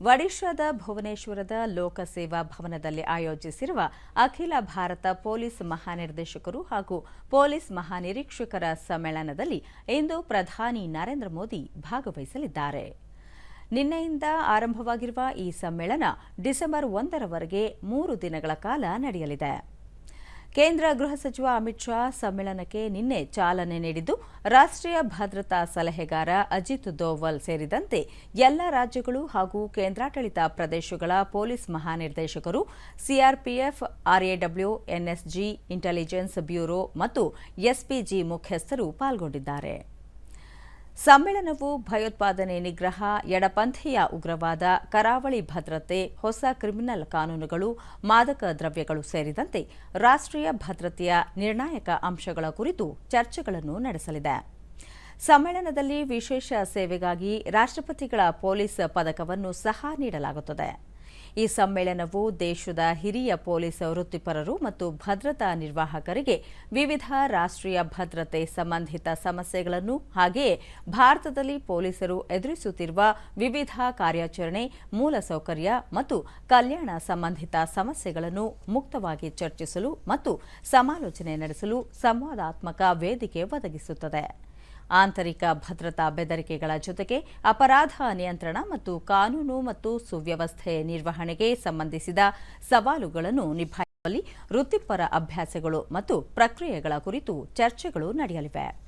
ಒಡಿಶಾದ ಭುವನೇಶ್ವರದ ಲೋಕಸೇವಾ ಭವನದಲ್ಲಿ ಆಯೋಜಿಸಿರುವ ಅಖಿಲ ಭಾರತ ಪೊಲೀಸ್ ಮಹಾನಿರ್ದೇಶಕರು ಹಾಗೂ ಪೊಲೀಸ್ ಮಹಾನಿರೀಕ್ಷಕರ ಸಮ್ಮೇಳನದಲ್ಲಿ ಇಂದು ಪ್ರಧಾನಿ ನರೇಂದ್ರ ಮೋದಿ ಭಾಗವಹಿಸಲಿದ್ದಾರೆ. ನಿನ್ನೆಯಿಂದ ಆರಂಭವಾಗಿರುವ ಈ ಸಮ್ಮೇಳನ ಡಿಸೆಂಬರ್ ಒಂದರವರೆಗೆ ಮೂರು ದಿನಗಳ ಕಾಲ ನಡೆಯಲಿದೆ. ಕೇಂದ್ರ ಗೃಹ ಸಚಿವ ಅಮಿತ್ ಶಾ ಸಮ್ಮೇಳನಕ್ಕೆ ನಿನ್ನೆ ಚಾಲನೆ ನೀಡಿದ್ದು, ರಾಷ್ಟ್ರೀಯ ಭದ್ರತಾ ಸಲಹೆಗಾರ ಅಜಿತ್ ದೋವಲ್ ಸೇರಿದಂತೆ ಎಲ್ಲ ರಾಜ್ಯಗಳು ಹಾಗೂ ಕೇಂದ್ರಾಡಳಿತ ಪ್ರದೇಶಗಳ ಪೊಲೀಸ್ ಮಹಾನಿರ್ದೇಶಕರು, CRPF, RAW, NSG, intelligence bureau ಮತ್ತು ಎಸ್ಪಿಜಿ ಮುಖ್ಯಸ್ಥರು ಪಾಲ್ಗೊಂಡಿದ್ದಾರೆ. ಸಮ್ಮೇಳನವು ಭಯೋತ್ಪಾದನೆ ನಿಗ್ರಹ, ಎಡಪಂಥೀಯ ಉಗ್ರವಾದ, ಕರಾವಳಿ ಭದ್ರತೆ, ಹೊಸ ಕ್ರಿಮಿನಲ್ ಕಾನೂನುಗಳು, ಮಾದಕ ದ್ರವ್ಯಗಳು ಸೇರಿದಂತೆ ರಾಷ್ಟ್ರೀಯ ಭದ್ರತೆಯ ನಿರ್ಣಾಯಕ ಅಂಶಗಳ ಕುರಿತು ಚರ್ಚೆಗಳನ್ನು ನಡೆಸಲಿದೆ. ಸಮ್ಮೇಳನದಲ್ಲಿ ವಿಶೇಷ ಸೇವೆಗಾಗಿ ರಾಷ್ಟ್ರಪತಿಗಳ ಪೊಲೀಸ್ ಪದಕವನ್ನು ಸಹ ನೀಡಲಾಗುತ್ತದೆ. ಈ ಸಮ್ಮೇಳನವು ದೇಶದ ಹಿರಿಯ ಪೊಲೀಸ್ ವೃತ್ತಿಪರರು ಮತ್ತು ಭದ್ರತಾ ನಿರ್ವಾಹಕರಿಗೆ ವಿವಿಧ ರಾಷ್ಟ್ರೀಯ ಭದ್ರತೆ ಸಂಬಂಧಿತ ಸಮಸ್ಯೆಗಳನ್ನು ಹಾಗೆಯೇ ಭಾರತದಲ್ಲಿ ಪೊಲೀಸರು ಎದುರಿಸುತ್ತಿರುವ ವಿವಿಧ ಕಾರ್ಯಾಚರಣೆ, ಮೂಲಸೌಕರ್ಯ ಮತ್ತು ಕಲ್ಯಾಣ ಸಂಬಂಧಿತ ಸಮಸ್ಯೆಗಳನ್ನು ಮುಕ್ತವಾಗಿ ಚರ್ಚಿಸಲು ಮತ್ತು ಸಮಾಲೋಚನೆ ನಡೆಸಲು ಸಂವಾದಾತ್ಮಕ ವೇದಿಕೆ ಒದಗಿಸುತ್ತದೆ. ಆಂತರಿಕ ಭದ್ರತಾ ಬೆದರಿಕೆಗಳ ಜೊತೆಗೆ ಅಪರಾಧ ನಿಯಂತ್ರಣ ಮತ್ತು ಕಾನೂನು ಮತ್ತು ಸುವ್ಯವಸ್ಥೆ ನಿರ್ವಹಣೆಗೆ ಸಂಬಂಧಿಸಿದ ಸವಾಲುಗಳನ್ನು ನಿಭಾಯಿಸುವಲ್ಲಿ ವೃತ್ತಿಪರ ಅಭ್ಯಾಸಗಳು ಮತ್ತು ಪ್ರಕ್ರಿಯೆಗಳ ಕುರಿತು ಚರ್ಚೆಗಳು ನಡೆಯಲಿವೆ.